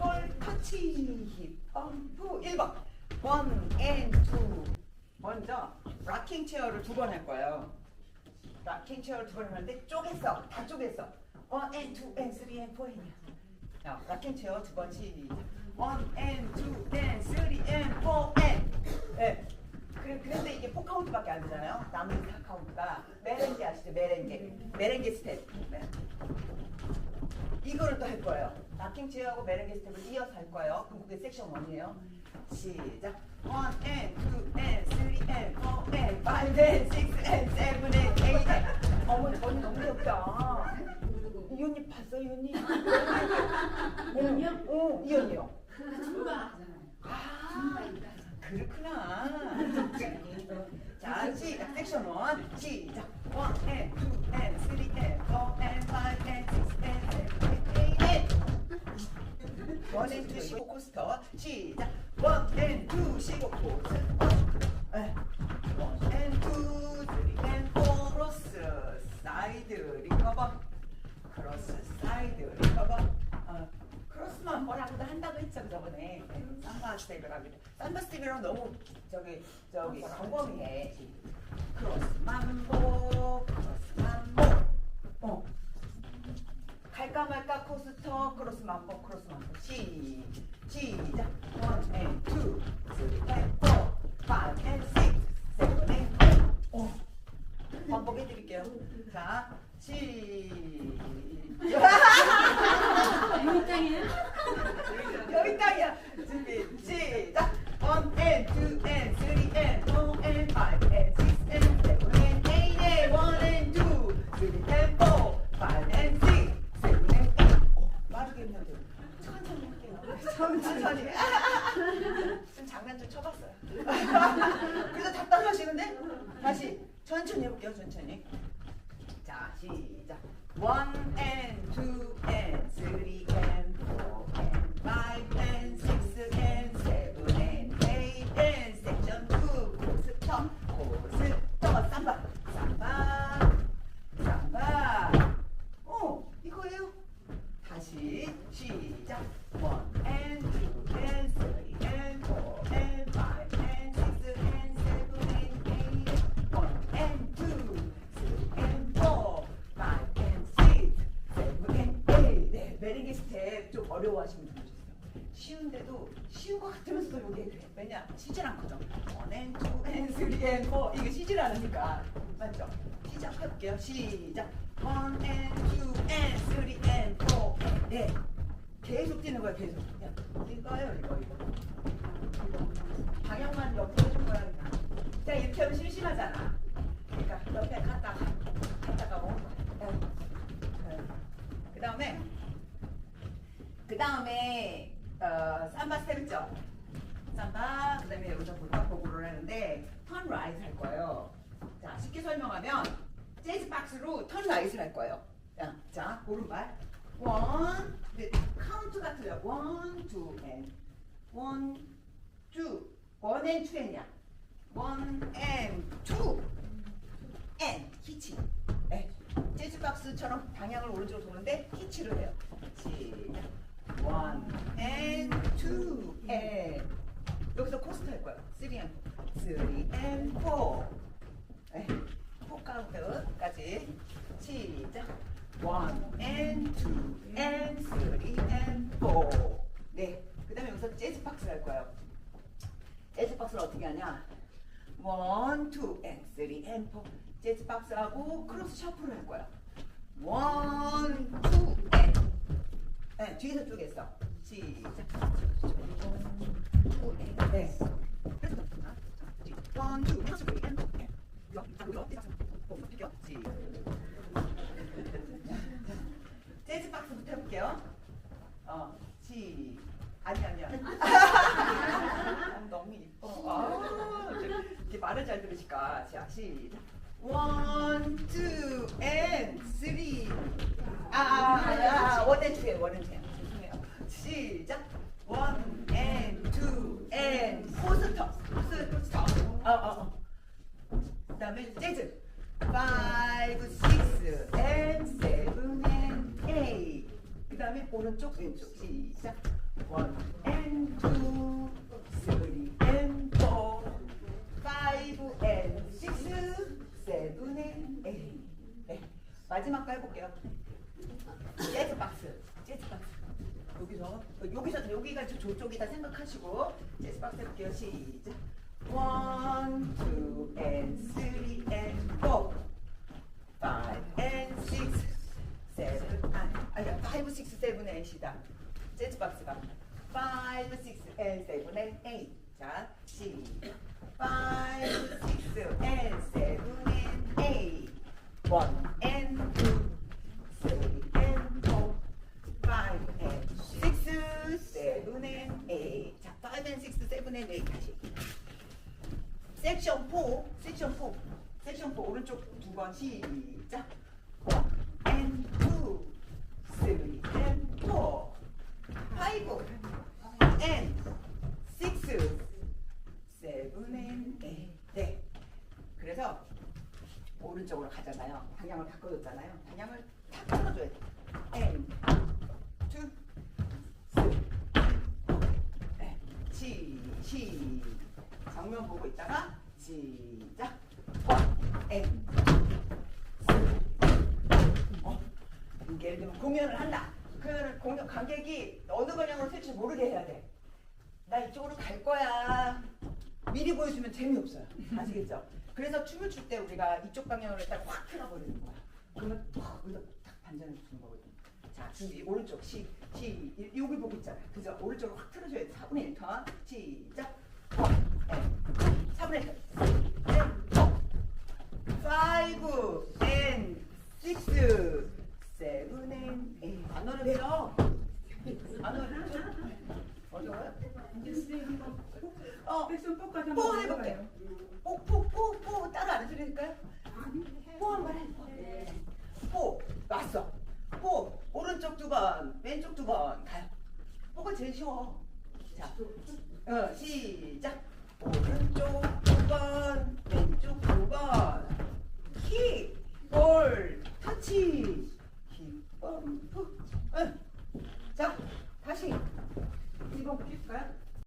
볼 터치 힙 펌프 1번. 원앤투 먼저 락킹 체어를 두 번 할 거예요. 락킹 체어를 두 번 하는데 쪼갰어 다 쪼갰어 원앤투앤 쓰리 앤 포인이야. 자 락킹 체어 두 번 시작. 원앤투앤 쓰리 앤포앤 예. 그래, 그런데 이게 4 카운트밖에 안 되잖아요. 남은 4 카운트가 메렌게 아시죠? 메렌게 메렌게 스텝. 네. 이거를 또 할 거예요. 락킹 체어하고 메ren게 스텝을 이어서 할 거예요. 그럼 그게 섹션 1이에요. 시작. 1 and 2 and 3 and 4 and 5 and 6 and 7 and 8 and 어머니 언니 너무 귀엽다. 이 언니 봤어요, 이 언니? 이 언니요? 응, 이 언니요. 아, 그렇구나. 자, 시작. 섹션 1. 시작. 1 and 2 and 3 and 4 and 5 and 6 원앤투 시고 코스터. 시작. 원앤투 시고 코스터 원앤투 쓰리 앤 포로스. 사이드 리커버. 크로스. 사이드 리커버. 어, 크로스만 뭐라고도 한다고 했죠 저번에. 네, 삼바 스텝이라고 했죠 삼바 스텝이랑 너무 저기 저기 광범위해 크로스 만보 크로스 만보 어 갈까 말까 코스터 크로스 만보 크로스 만보 시 시작 원 앤 투 쓰리 앤 포, 파이브 앤 식스, 세븐 앤어 반복해 드릴게요 자 시. 여기 땅이에요? 여기 땅이야. 천천히. 좀 장난 좀 쳐봤어요. 그래서 답답하시는데 다시 천천히 해볼게요. 천천히. 자 시작 One and two and three and four and five 어려워하시는 분들 있어요. 쉬운데도 쉬운 것 같으면서도 이게 돼. 왜냐? 쉬질 않거든. And three and four. 이게 쉬질 않으니까. 맞죠? 시작할게요. 시작. And three and four. 네. 계속 뛰는 거야, 계속. 그냥 이거예요, 이거, 이거. 방향만 옆으로 해준 거야, 그냥. 자 이렇게 하면 심심하잖아. 그러니까 옆에 갔다가 갔다가 오는 거야. 그 다음에 그 다음에 어, 삼바 스텝 있죠. 삼바 그 다음에 여기서 보고를 하는데 턴 라이트 할 거예요. 자 쉽게 설명하면 재즈 박스로 턴 라이트 할 거예요. 자, 자 오른발 원 카운트가 틀려 원, 투, 앤 원, 투, 원앤 투앤이야. and two and 히치 네. 재즈 박스처럼 방향을 오른쪽으로 도는데 히치를 해요 시작 one and two. and 여기서 코스트 할 거예요 three and four three and four 네. 포 카운트까지. 시작. One and two and three and four 네 그 다음에 여기서 재즈 박스 할 거예요. 재즈 박스를 어떻게 하냐? 원, 투, 앤, 쓰리, 앤, 포. 재즈 박스하고 크로스 셔플을 할 거야. 원, 투, 앤. 네, 뒤에서 쪼갰어. 시작. 네. 원, 투, 앤, 쓰리, 앤. 재즈 박스부터 해볼게요. 어, 시. 아니 아니야. 너무 이뻐. 아, 이렇게 말을 잘 들으니까. 자, 시작. 원, 투, 앤, 쓰리. 아, 아, 아, 원앤 투에 원앤 투 오른쪽 왼쪽 시작. One and two, three and four, five and six, seven and eight. 네, 마지막 거 해볼게요. 재즈 박스, 재즈 박스. 여기서 여기서 여기가 저- 저쪽이다 생각하시고 재즈 박스 해볼게요. 시작. One, two, and three and four, five and six, seven. 아, 아니야, five, six, seven, eight이다. 재즈 박스가 five, six, and seven, and eight. 자, 시작. Five, six, and seven, and eight. One and two, three and four, five and six, seven and eight. 자, five and six, seven and eight 다시. 섹션 4, 섹션 4, 섹션 4 오른쪽 두 번 시작. One and two, three and four, five and six, seven and eight. 네. 그래서 오른 쪽으로 가잖아요. 방향을 바꿔줬잖아요. 방향을 탁 끊어줘야 돼. Two, three. 네. 시, 시. 정면 보고 있다가 시작. One and two. 어. 예를 들면 공연을 한다. 그 공연 관객이 어느 방향으로 튈지 모르게 해야 돼. 나 이쪽으로 갈 거야. 미리 보여주면 재미없어요. 아시겠죠? 그래서 춤을 출 때 우리가 이쪽 방향으로 딱확 틀어버리는 거야. 그러면 탁 여기다 딱 반전을 주는 거거든. 자, 준비 오른쪽 시, 시 이- 여기 보고 있잖아요. 그죠? 오른쪽으로 확 틀어줘야 돼. 4분의 1 턴. 시작. 1, 4분의 1 턴. 5 and 6 7 and 8 안 어렵죠? 안 어렵죠? 어려워요? 한번 어, 포까지 뽀 한번 해볼게요. 해 드릴까요? 뽀 한번 해. 뽀, 왔어. 뽀, 오른쪽 두 번, 왼쪽 두 번 가요. 뽀가 제일 쉬워. 자, 어, 시작.